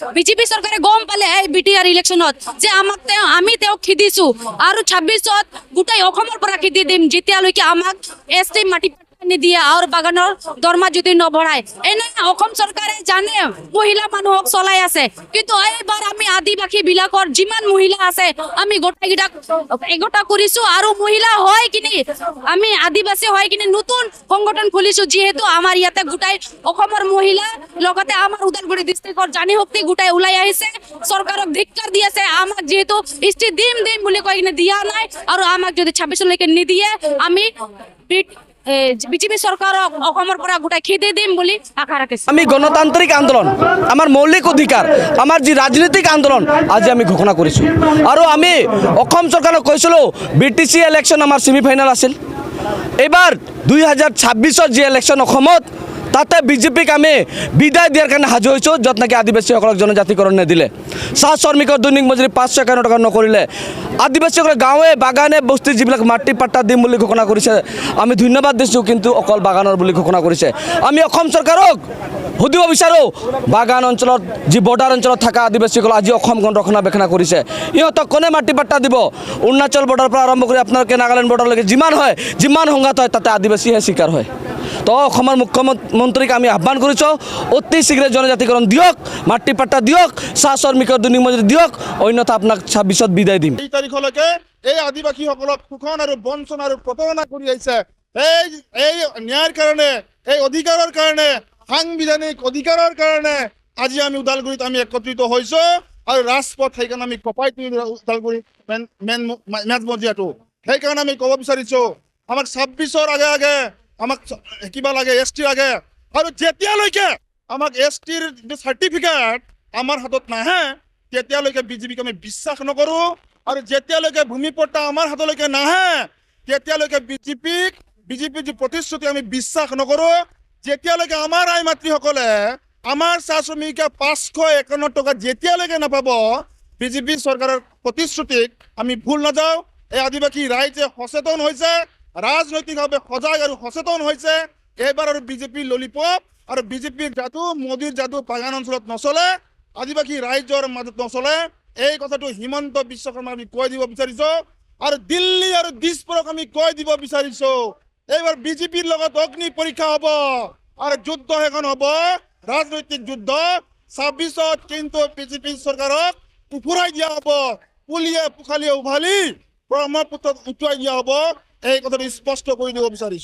BJP চৰকাৰে গম পালে এই বি টি আৰ ইলেকশ্যনত যে আমাক তেওঁ, আমি তেওঁক খিদিছো। আৰু ছাব্বিছত গোটেই অসমৰ পৰা খেদি দিম। যেতিয়ালৈকে আমাক এছ টি মাটি নিদিয়ে আৰু বাগানৰ দৰমহা যদি নবঢ়ায়। এনে অসম জানে, মহিলা মানুহক চলাই আছে। কিন্তু এইবাৰ আমি আদিবাসী বিলাকৰ যিমান মহিলা আছে, আমি গোটেইকেইটাক একতা কৰিছো আৰু মহিলা হয় কিনি, আমি আদিবাসী হয় কিনি নতুন সংগঠন খুলিছো, যিহেতু আমাৰ ইয়াতে গোটাই অসমৰ মহিলা, লগতে আমাৰ ওদালগুৰি ডিষ্ট্ৰিক্টৰ জানি শক্তি গোটাই ওলাই আহিছে। চৰকাৰক ধিক্কাৰ দি আছে, আমাক যিহেতু দিম দিম বুলি কৈ কিনে দিয়া নাই। আৰু আমাক যদি ছাব্বিছলৈকে নিদিয়ে, আমি বিজেপি চৰকাৰক অসমৰ পৰা গোটাই খেদি দিম বুলি আশা ৰাখিছো। আমি গণতান্ত্ৰিক আন্দোলন, আমাৰ মৌলিক অধিকাৰ, আমাৰ যি ৰাজনৈতিক আন্দোলন, আজি আমি ঘোষণা কৰিছোঁ। আৰু আমি অসম চৰকাৰক কৈছিলোঁ বি টি ইলেকশ্যন আমাৰ ছেমি ফাইনেল আছিল। এইবাৰ দুই হাজাৰ ছাব্বিছৰ যি ইলেকশ্যন অসমত তাতে বিজেপিক আমি বিদায় দিয়াৰ কাৰণে সাজু হৈছোঁ য'ত নেকি আদিবাসীসকলক জনজাতিকৰণ নিদিলে চাহ শ্ৰমিকৰ দৈনিক মজুৰি পাঁচশো একাৱন্ন টকা নকৰিলে আদিবাসীসকলে গাঁৱে বাগানে বস্তি যিবিলাক মাটি পাট্টা দিম বুলি ঘোষণা কৰিছে, আমি ধন্যবাদ দিছোঁ, কিন্তু অকল বাগানৰ বুলি ঘোষণা কৰিছে। আমি অসম চৰকাৰক সুধিব বিচাৰোঁ, বাগান অঞ্চলত যি বৰ্ডাৰ অঞ্চলত থকা আদিবাসীসকল আজি অসমখন ৰক্ষণাবেক্ষণ কৰিছে। ইহঁতক কোনে মাটি পাট্টা দিব? অৰুণাচল বৰ্ডাৰৰ পৰা আৰম্ভ কৰি আপোনালোকে নাগালেণ্ড বৰ্ডাৰলৈকে যিমান হয়, যিমান সংঘাত হয়, তাতে আদিবাসীহে স্বীকাৰ হয়। তো অসমৰ মুখ্যমন্ত্ৰীক আমি আহ্বান কৰিছোঁ অতি শীঘ্ৰে জনজাতিকৰণ দিয়ক, মাটি দিয়ক চাহ শ্ৰমিকৰ দৈনিক দিয়ক, অন্যথা আপোনাক ছাব্বিছত বিদায় দিম। এই তাৰিখলৈকে এই আদিবাসীসকলক শোষণ আৰু বঞ্চনা আৰু প্ৰতাৰণা কৰি আহিছে। এই এই ন্যায়ৰ কাৰণে, এই অধিকাৰৰ কাৰণে, সাংবিধানিক অধিকাৰৰ কাৰণে আজি আমি ওদালগুৰিত আমি একত্ৰিত হৈছো আৰু ৰাজপথ, সেইকাৰণে আমি কপাই তুলি ওদালগুৰি মেন মেন মেজ মজিয়াটো সেইকাৰণে আমি ক'ব বিচাৰিছো, আমাক ছাব্বিছৰ আগে আগে আমাক কিবা লাগে এছ টি লাগে। আৰু যেতিয়ালৈকে আমাক এছ টিৰ চাৰ্টিফিকেট আমাৰ হাতত নাহে, তেতিয়ালৈকে বিজেপিক আমি বিশ্বাস নকৰোঁ। আৰু যেতিয়ালৈকে ভূমিপট্টা আমাৰ হাতলৈকে নাহে, তেতিয়ালৈকে বিজেপিক বিজেপিৰ যি প্ৰতিশ্ৰুতি, আমি বিশ্বাস নকৰোঁ। যেতিয়ালৈকে আমাৰ আই মাতৃসকলে আমাৰ চাহ শ্ৰমিকে পাঁচশো একাৱন্ন টকা যেতিয়ালৈকে নাপাব বিজেপি চৰকাৰৰ প্ৰতিশ্ৰুতিক আমি ভুল নাযাওঁ। এই আদিবাসী ৰাইজে সচেতন হৈছে। ৰাজনৈতিকভাৱে সজাগ আৰু সচেতন হৈছে এইবাৰ আৰু বিজেপিৰ ললিপপ আৰু বিজেপিৰ যাদু মোদীৰ যাদু বাগান অঞ্চলত নচলে আদিবাসী ৰাইজৰ মাজত নচলে এই কথাটো হিমন্ত বিশ্ব শৰ্মাক আমি কৈ দিব বিচাৰিছো আৰু দিল্লী আৰু দিছপুৰক আমি কৈ দিব বিচাৰিছো এইবাৰ বিজেপিৰ লগত অগ্নি পৰীক্ষা হ'ব আৰু যুদ্ধ সেইখন হ'ব ৰাজনৈতিক যুদ্ধ ছাব্বিছত কিন্তু বিজেপি চৰকাৰক উফুৰাই দিয়া হ'ব পুলিয়ে পোখালিয়ে উভালি ব্ৰহ্মপুত্ৰত উটুৱাই দিয়া হ'ব এই কথাটো স্পষ্ট কৰি দিব বিচাৰিছো